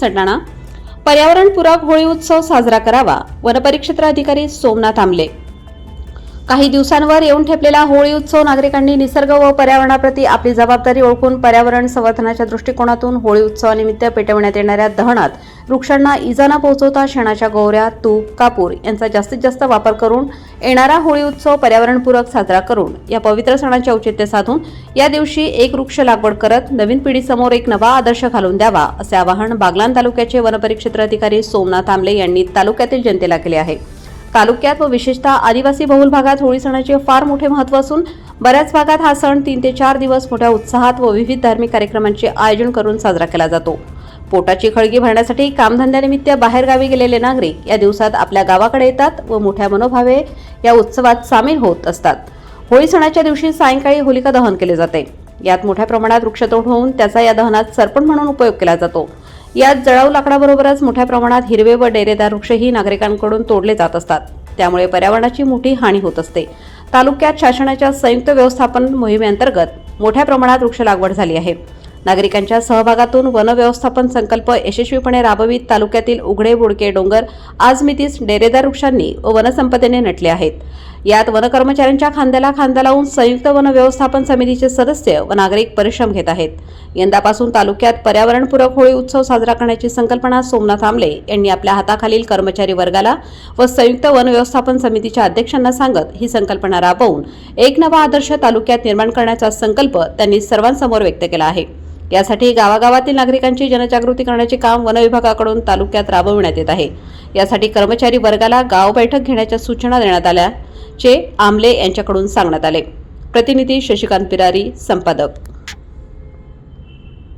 सटाणा. पर्यावरणपूरक होळी उत्सव साजरा करावा. वनपरिक्षेत्र अधिकारी सोमनाथ आमले. काही दिवसांवर येऊन ठेपलेला होळी उत्सव नागरिकांनी निसर्ग व पर्यावरणाप्रती आपली जबाबदारी ओळखून पर्यावरण संवर्धनाच्या दृष्टिकोनातून होळी उत्सवानिमित्त पेटवण्यात येणाऱ्या दहनात वृक्षांना इजा न पोहोचवता शेणाच्या गोवऱ्या तूप कापूर यांचा जास्तीत जास्त वापर करून येणारा होळी उत्सव पर्यावरणपूरक साजरा करून या पवित्र सणाचे औचित्य साधून या दिवशी एक वृक्ष लागवड करत नवीन पिढीसमोर एक नवा आदर्श घालून द्यावा असे आवाहन बागलान तालुक्याचे वनपरिक्षेत्र अधिकारी सोमनाथ आमले यांनी तालुक्यातील जनतेला केले आहे. तालुक्यात व विशेषतः आदिवासी बहुल भागात होळी सणाचे फार मोठे महत्त्व असून बऱ्याच भागात हा सण तीन ते चार दिवस मोठ्या उत्साहात व विविध धार्मिक कार्यक्रमांचे आयोजन करून साजरा केला जातो. पोटाची खळगी भरण्यासाठी कामधंद्यानिमित्त बाहेरगावी गेलेले नागरिक या दिवसात आपल्या गावाकडे येतात व मोठ्या मनोभावे या उत्सवात सामील होत असतात. होळी सणाच्या दिवशी सायंकाळी होलिका दहन केले जाते. यात मोठ्या प्रमाणात वृक्षतोड होऊन त्याचा या दहनात सरपण म्हणून उपयोग केला जातो. यात जळाऊ लाकडाबरोबरच मोठ्या प्रमाणात हिरवे व डेरेदार वृक्षही नागरिकांकडून तोडले जात असतात. त्यामुळे पर्यावरणाची मोठी हानी होत असते. तालुक्यात शासनाच्या संयुक्त व्यवस्थापन मोहिमेअंतर्गत मोठ्या प्रमाणात वृक्ष लागवड झाली आहे. नागरिकांच्या सहभागातून वनव्यवस्थापन संकल्प यशस्वीपणे राबवित. तालुक्यातील उघडे बुडके डोंगर आज मितीस डेरेदार वृक्षांनी व वनसंपदेने नटले आहेत. यात वनकर्मचाऱ्यांच्या खांद्याला खांदा लावून संयुक्त वनव्यवस्थापन समितीचे सदस्य व नागरिक परिश्रम घेत आहेत. यंदापासून तालुक्यात पर्यावरणपूरक होळी उत्सव साजरा करण्याची संकल्पना सोमनाथ आमले यांनी आपल्या हाताखालील कर्मचारी वर्गाला व संयुक्त वनव्यवस्थापन समितीच्या अध्यक्षांना सांगत ही संकल्पना राबवून एक नवा आदर्श तालुक्यात निर्माण करण्याचा संकल्प त्यांनी सर्वांसमोर व्यक्त केला आहे. यासाठी गावागावातील नागरिकांची जनजागृती करण्याचे काम वनविभागाकडून तालुक्यात राबविण्यात येत आहे. यासाठी कर्मचारी वर्गाला गाव बैठक घेण्याच्या सूचना देण्यात आल्याचे आमले यांच्याकडून सांगण्यात आले. प्रतिनिधी शशिकांत पिरारी संपादक.